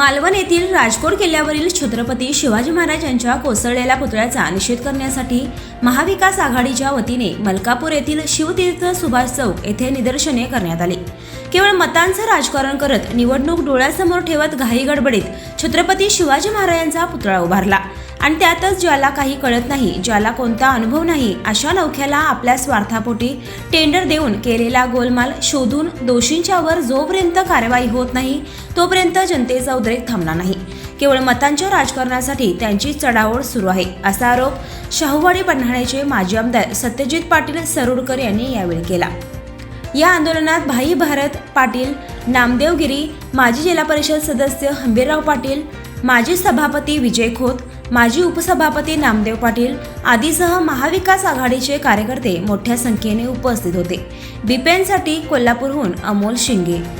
मालवण येथील राजकोट किल्ल्यावरील छत्रपती शिवाजी महाराज यांच्या कोसळलेल्या पुतळ्याचा निषेध करण्यासाठी महाविकास आघाडीच्या वतीने मलकापूर येथील शिवतीर्थ सुभाष चौक येथे निदर्शने करण्यात आली. केवळ मतांचं राजकारण करत निवडणूक डोळ्यासमोर ठेवत घाई गडबडीत छत्रपती शिवाजी महाराजांचा पुतळा उभारला. आणि त्यातच ज्याला काही कळत नाही ज्याला कोणता अनुभव नाही अशा नौख्याला आपल्या स्वार्थापोटी टेंडर देऊन केलेला गोलमाल शोधून दोषींच्यावर जोपर्यंत कारवाई होत नाही तोपर्यंत जनतेचा उद्रेक थांबणार नाही. केवळ मतांच्या राजकारणासाठी त्यांची चढाओढ सुरू आहे असा आरोप शाहूवाडी पन्हाळ्याचे माजी आमदार सत्यजित पाटील सरोडकर यांनी यावेळी केला. या आंदोलनात भाई भारत पाटील नामदेवगिरी माजी जिल्हा परिषद सदस्य हंबीरराव पाटील माजी सभापती विजय खोत माजी उपसभापती नामदेव पाटील आदीसह महाविकास आघाडीचे कार्यकर्ते मोठ्या संख्येने उपस्थित होते. बिपेनसाठी कोल्हापूरहून अमोल शिंगे.